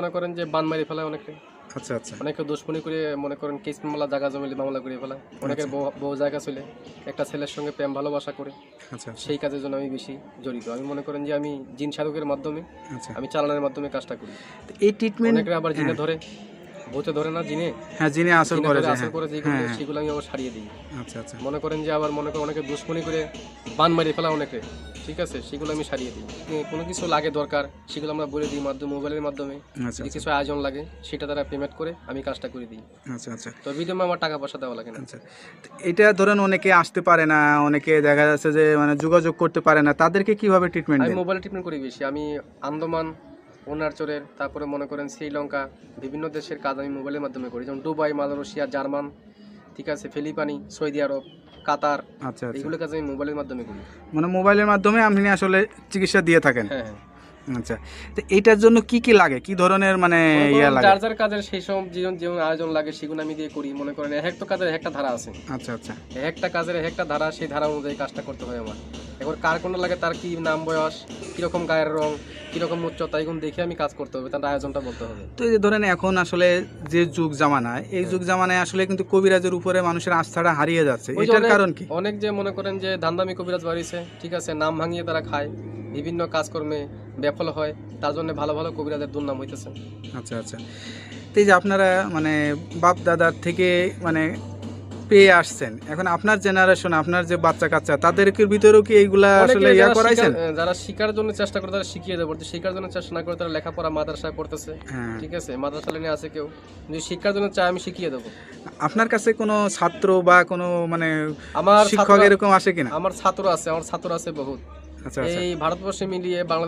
মনে করেন যে বান মারি ফেলায় অনেকে। আচ্ছা আচ্ছা। অনেকে দুশ্মনী করে মনে করেন কেস মামলা জায়গা জমিলে মামলা করে ফেলা অনেকের বউ- বউ জায়গা চলে একটা ছেলের সঙ্গে প্রেম ভালোবাসা করে। আচ্ছা সেই কাজের জন্য আমি বেশি জড়িত। আমি মনে করেন যে আমি জিন সাধকের মাধ্যমে আচ্ছা। আমি চালানোর মাধ্যমে কাজটা করি। এই ট্রিটমেন্ট আবার জিনে ধরে। ভূতে ধরে না জিনে হ্যাঁ যিনি আসল করে ধরে যে, আসল হ্যাঁ। করে যেগুলো। সেগুলো আমি আবার সারিয়ে দিই। আচ্ছা আচ্ছা। মনে করেন যে আবার মনে করেন অনেকে দুশ্মনী করে বান মারিয়ে ফেলা অনেকে। ঠিক আছে? সেগুলো আমি সারিয়ে দিই। কোনো কিছু লাগে দরকার সেগুলো আমরা বলে দিই মাধ্যমে মোবাইলের মাধ্যমে। আচ্ছা যদি কিছু আয়োজন লাগে সেটা দ্বারা পেমেন্ট করে আমি কাজটা করে দিই। আচ্ছা আচ্ছা। তো বিনিময়ে আমার টাকা পয়সা দেওয়া লাগে না। আচ্ছা। এটা ধরেন অনেকে আসতে পারে না অনেকে দেখা যাচ্ছে যে মানে যোগাযোগ করতে পারে না তাদেরকে কীভাবে ট্রিটমেন্ট আমি মোবাইল ট্রিটমেন্ট করি বেশি। আমি আন্দামান অরুণাচলের তারপরে মনে করেন শ্রীলঙ্কা বিভিন্ন দেশের কাজ আমি মোবাইলের মাধ্যমে করি। যেমন দুবাই মালয়েশিয়া জার্মান ঠিক আছে ফিলিপানি সৌদি আরব কাতার আচ্ছা আচ্ছা। এগুলো কাজ আমি মোবাইলের মাধ্যমে করি। মানে মোবাইলের মাধ্যমে আপনি আসলে চিকিৎসা দিয়ে থাকেন? হ্যাঁ হ্যাঁ। আচ্ছা তো এইটার জন্য কি কি লাগে? কি ধরনের মানে ইয়া লাগে? যার যার কাজের সেই সব যেমন যেমন আয়োজন লাগে সেগুলো আমি দিয়ে করি। মনে করেন এক একটা কাজের একটা ধারা আছে। আচ্ছা আচ্ছা। একটা কাজের একটা ধারা সেই ধারা অনুযায়ী কাজটা করতে হয় আমার। কার কোনটা লাগে তার কি নাম বয়স কীরকম গায়ের রং কীরকম উচ্চতা এগুলো দেখে আমি কাজ করতে হবে তার আয়োজনটা বলতে হবে। তো এই যে ধরেন এখন আসলে যে যুগ জামানায় এই যুগ জামানায় আসলে কিন্তু কবিরাজের উপরে মানুষের আস্থাটা হারিয়ে যাচ্ছে। এটার কারণ কি? অনেক যে মনে করেন যে ধান্দামি কবিরাজ বাড়িছে ঠিক আছে নাম ভাঙিয়ে তারা খায় বিভিন্ন কাজকর্মে ব্যাফল হয় তার জন্য ভালো ভালো কবিরাজের দুর্নাম হইতেছে। আচ্ছা আচ্ছা। তো এই যে আপনারা মানে বাপ দাদার থেকে মানে পেয়ে আসছেন এখন আপনার জেনারেশন আপনার যে বাচ্চা কাচ্চা তাদেরকে ভিতরেও কি এইগুলা আসলে ইয়া করাইছেন? যারা শিকার জন্য চেষ্টা করে তারা শিখিয়ে দেবো শিকার জন্য চেষ্টা না করে তারা লেখাপড়া মাদ্রাসায় পড়তেছে। হ্যাঁ। ঠিক আছে? মাদ্রাসা লাইনে আছে কেউ। যদি শিক্ষার জন্য চায় আমি শিখিয়ে দেবো। আপনার কাছে কোনো ছাত্র বা কোনো মানে আমার শিক্ষক এরকম আসে কিনা? আমার ছাত্র আছে আমার ছাত্র আছে বহুত। আচ্ছা আচ্ছা। এই ভারতবর্ষে মিলিয়ে বাংলাদেশ